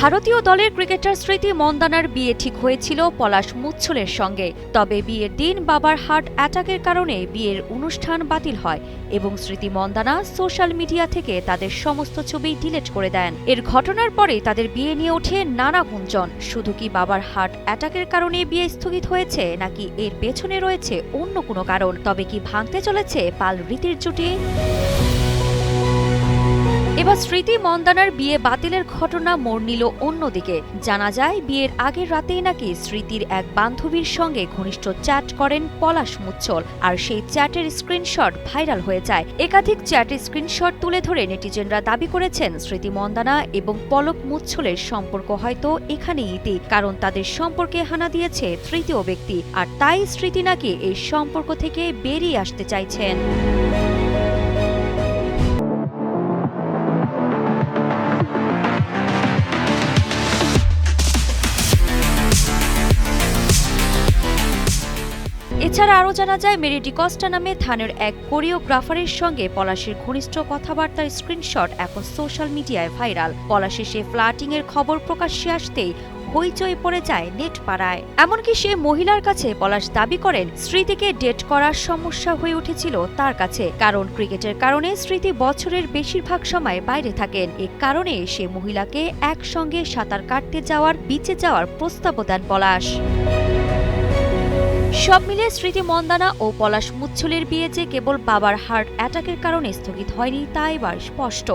ভারতীয় দলের ক্রিকেটার স্মৃতি মন্দানার বিয়ে ঠিক হয়েছিল পলাশ মুচ্ছলের সঙ্গে। তবে বিয়ের দিন বাবার হার্ট অ্যাটাকের কারণে বিয়ের অনুষ্ঠান বাতিল হয় এবং স্মৃতি মন্দানা সোশ্যাল মিডিয়া থেকে তাদের সমস্ত ছবি ডিলিট করে দেন। এর ঘটনার পরে তাদের বিয়ে নিয়ে ওঠে নানা গুঞ্জন। শুধু কি বাবার হার্ট অ্যাটাকের কারণে বিয়ে স্থগিত হয়েছে নাকি এর পেছনে রয়েছে অন্য কোনো কারণ? তবে কি ভাঙতে চলেছে পাল রীতির জুটি? এবার স্মৃতি মন্দানার বিয়ে বাতিলের ঘটনা মোড় নিল অন্যদিকে। জানা যায়, বিয়ের আগের রাতেই নাকি স্মৃতির এক বান্ধবীর সঙ্গে ঘনিষ্ঠ চ্যাট করেন পলাশ মুচ্ছল, আর সেই চ্যাটের স্ক্রিনশট ভাইরাল হয়ে যায়। একাধিক চ্যাটের স্ক্রিনশট তুলে ধরে নেটিজেনরা দাবি করেছেন, স্মৃতি মন্দানা এবং পলক মুচ্ছলের সম্পর্ক হয়তো এখানেই ইতি, কারণ তাদের সম্পর্কে হানা দিয়েছে তৃতীয় ব্যক্তি, আর তাই স্মৃতি নাকি এই সম্পর্ক থেকে বেরিয়ে আসতে চাইছেন। এছাড়া আরও জানা যায় মেরি ডিকস্টা নামে থানের এক কোরিওগ্রাফারের সঙ্গে পলাশের ঘনিষ্ঠ কথাবার্তার স্ক্রিনশট এখন সোশ্যাল মিডিয়ায় ভাইরাল। পলাশের সে ফ্লাটিং এর খবর প্রকাশ্যে আসতেই হইচই পড়ে যায় নেট পাড়ায় এমনকি সে মহিলার কাছে পলাশ দাবি করেন, স্মৃতিকে ডেট করার সমস্যা হয়ে উঠেছিল তার কাছে। কারণ ক্রিকেটের কারণে স্মৃতি বছরের বেশিরভাগ সময় বাইরে থাকেন। এ কারণে সে মহিলাকে একসঙ্গে সাঁতার কাটতে যাওয়ার, বিচে যাওয়ার প্রস্তাবও দেন পলাশ। সব মিলে স্মৃতি মন্দানা ও পলাশ মুচ্ছলের বিয়ে যে কেবল বাবার হার্ট অ্যাটাকের কারণে স্থগিত হয়নি, তা এবার স্পষ্ট।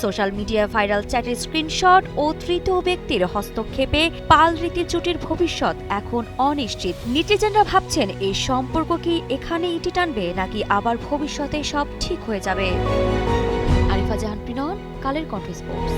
সোশ্যাল মিডিয়া ভাইরাল চ্যাটের স্ক্রিনশট ও তৃতীয় ব্যক্তির হস্তক্ষেপে পাল রীতি জুটির ভবিষ্যৎ এখন অনিশ্চিত। নেটিজেনরা ভাবছেন, এই সম্পর্ক কি এখানে ইটি টানবে, নাকি আবার ভবিষ্যতে সব ঠিক হয়ে যাবে? আরিফা জাহান প্রিনন কালের কণ্ঠ স্পোর্টস